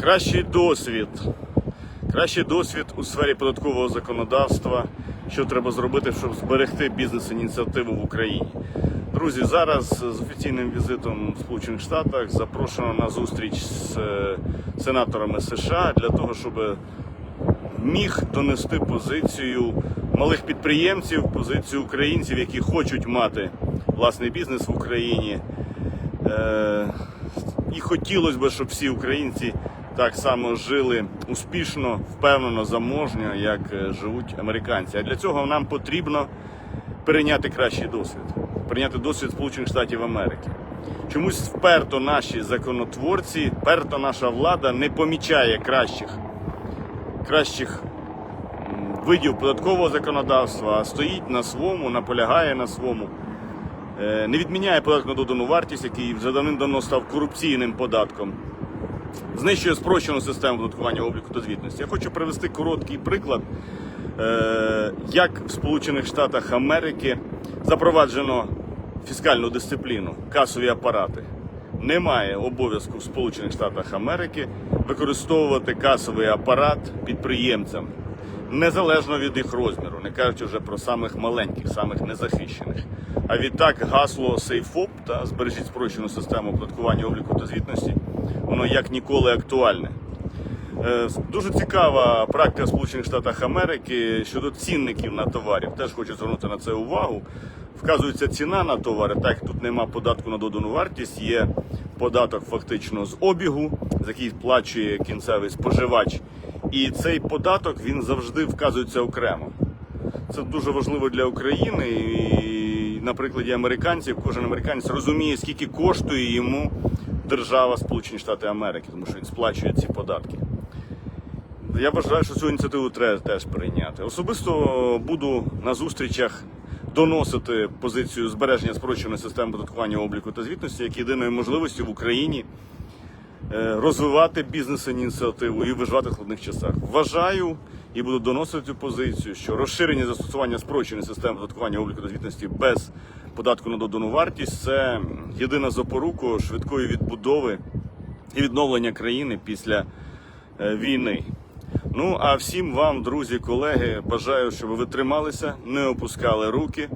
Кращий досвід. Кращий досвід у сфері податкового законодавства. Що треба зробити, щоб зберегти бізнес-ініціативу в Україні? Друзі, зараз з офіційним візитом в Сполучених Штатах запрошено на зустріч з е, сенаторами США для того, щоб міг донести позицію малих підприємців, позицію українців, які хочуть мати власний бізнес в Україні. Е, І хотілося б, щоб всі українці так само жили успішно, впевнено, заможньо, як е, живуть американці. А для цього нам потрібно перейняти кращий досвід, прийняти досвід Сполучених Штатів Америки. Чомусь вперто наші законотворці, вперто наша влада не помічає кращих, кращих видів податкового законодавства, а стоїть на своєму, наполягає на своєму. Е, Не відміняє податок на додану вартість, який вже давним-давно став корупційним податком. Знищує спрощену систему податкування обліку та звітності. Я хочу привести короткий приклад, е, як в Сполучених Штатах Америки запроваджено фіскальну дисципліну, касові апарати. Немає обов'язку в Сполучених Штатах Америки використовувати касовий апарат підприємцям незалежно від їх розміру, не кажучи вже про самих маленьких, самих незахищених. А відтак гасло SafeOp та збережіть спрощену систему оподаткування обліку та звітності, воно як ніколи актуальне. Е, Дуже цікава практика в Сполучених Штатах Америки щодо цінників на товарів. Теж хочу звернути на це увагу. Вказується ціна на товари, так тут нема податку на додану вартість, є податок фактично з обігу, за який сплачує кінцевий споживач. І цей податок він завжди вказується окремо. Це дуже важливо для України. І на прикладі американців, кожен американець розуміє, скільки коштує йому держава Сполучені Штати Америки, тому що він сплачує ці податки. Я вважаю, що цю ініціативу треба теж прийняти. Особисто буду на зустрічах доносити позицію збереження спрощеної системи податкування обліку та звітності як єдиної можливості в Україні розвивати бізнес-ініціативу і виживати в складних часах. Вважаю і буду доносити цю позицію, що розширення застосування спрощеної системи податкування обліку та звітності без податку на додану вартість це єдина запорука швидкої відбудови і відновлення країни після е, війни. Ну а всім вам, друзі, колеги, бажаю, щоб ви трималися, не опускали руки.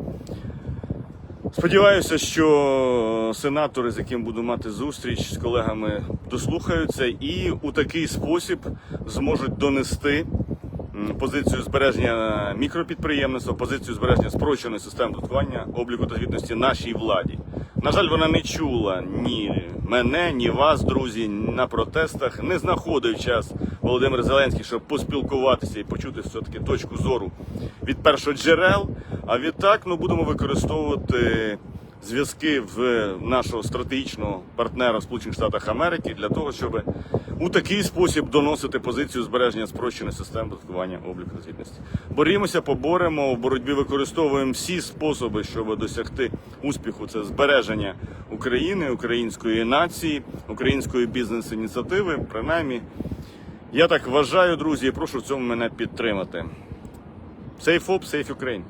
Сподіваюся, що сенатори, з яким буду мати зустріч з колегами, дослухаються і у такий спосіб зможуть донести позицію збереження мікропідприємництва, позицію збереження спрощеної системи додаткування, обліку та звітності нашій владі. На жаль, вона не чула ні мене, ні вас, друзі, на протестах. Не знаходив час Володимир Зеленський, щоб поспілкуватися і почути все-таки точку зору від першоджерел. А відтак ну, будемо використовувати зв'язки в нашого стратегічного партнера в Сполучених Штатах Америки для того, щоб у такий спосіб доносити позицію збереження спрощеної системи податкування обліку та звітності. Борімося, поборемо в боротьбі. Використовуємо всі способи, щоб досягти успіху. Це збереження України, української нації, української бізнес-ініціативи. Принаймні, я так вважаю, друзі, і прошу в цьому мене підтримати. Safe Up, Safe Ukraine.